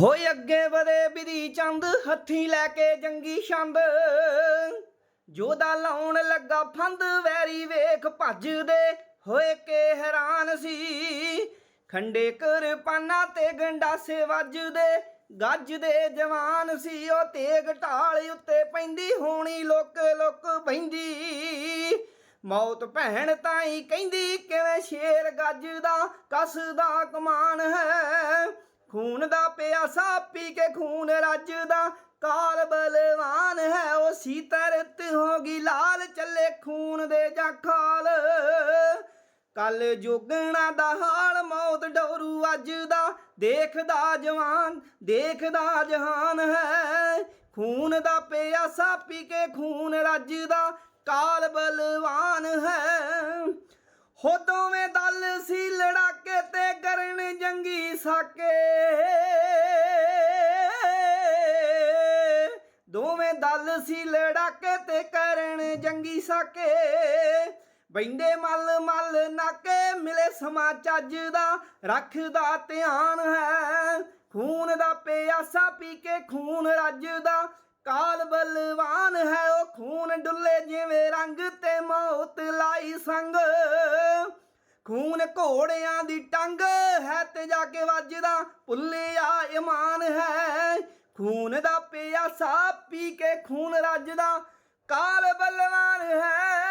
ਹੋਏ ਅੱਗੇ ਵਧੇ ਬਿਧੀ ਚੰਦ, ਹੱਥੀ ਲੈ ਕੇ ਜੰਗੀ ਛੰਦ। ਜੋਦਾ ਲਾਉਣ ਲੱਗਾ ਫੰਦ, ਵੈਰੀ ਵੇਖ ਭੱਜਦੇ। ਹੋਏ ਕੇ ਹੈਰਾਨ ਸੀ, ਖੰਡੇ ਕਿਰਪਾਨਾਂ ਤੇ ਗੰਡਾਸੇ ਵੱਜਦੇ। ਗੱਜਦੇ ਜਵਾਨ ਸੀ, ਉਹ ਤੇਗ ਢਾਲ ਉੱਤੇ ਪੈਂਦੀ, ਹੋਣੀ ਲੋਕ ਲੋਕ ਬੈਂਦੀ ਮੌਤ ਭੈਣ ਤਾਈ ਕਹਿੰਦੀ, ਕਿਵੇਂ ਸ਼ੇਰ ਗੱਜਦਾ ਕਸਦਾ ਕਮਾਨ ਹੈ। ਖੂਨ ਦਾ ਪਿਆਸਾ ਪੀ ਕੇ ਖੂਨ ਰੱਜਦਾ। ਕਾਲ ਬਲਵਾਨ ਹੈ ਉਹ ਸੀਤਰਤ ਹੋ ਗਈ, ਲਾਲ ਚੱਲੇ ਖੂਨ ਦੇ ਜਾਖਾਲ ਕੱਲ ਜੋਗਣਾ ਦਾ ਹਾਲ ਮੌਤ ਡੋਰੂ ਅੱਜ ਦਾ। ਦੇਖਦਾ ਜਵਾਨ, ਦੇਖਦਾ ਜਹਾਨ ਹੈ। ਖੂਨ ਦਾ ਪਿਆਸਾ ਪੀ ਕੇ ਖੂਨ ਰੱਜਦਾ। ਕਾਲ ਬਲਵਾਨ ਹੈ। ਹੋ ਦੋਵੇਂ ਦਲ ਸੀ ਲੜਾ ਸਾਕੇ ਦੋਵੇਂ ਦਲ ਸੀ ਲੜਾਕੇ ਤੇ ਕਰਨ ਜੰਗੀ ਸਾਕੇ। ਬੈਂਦੇ ਮੱਲ ਮੱਲ ਨਾਕੇ, ਮਿਲੇ ਸਮਾ ਚੱਜ ਦਾ, ਰੱਖਦਾ ਧਿਆਨ ਹੈ। ਖੂਨ ਦਾ ਪਿਆਸਾ ਪੀ ਕੇ ਖੂਨ ਰੱਜਦਾ, ਕਾਲ ਬਲਵਾਨ ਹੈ ਉਹ ਖੂਨ ਡੁੱਲੇ ਜਿਵੇਂ ਰੰਗ ਤੇ ਮੌਤ ਲਾਈ ਸੰਗ। ਖੂਨ ਘੋੜਿਆਂ ਦੀ ਟੰਗ ਤੇ ਜਾ ਕੇ ਵੱਜਦਾ ਭੁੱਲਿਆ ਇਮਾਨ ਹੈ। ਖੂਨ ਦਾ ਪਿਆਸਾ ਪੀ ਕੇ ਖੂਨ ਰੱਜਦਾ, ਕਾਲ ਬਲਵਾਨ ਹੈ।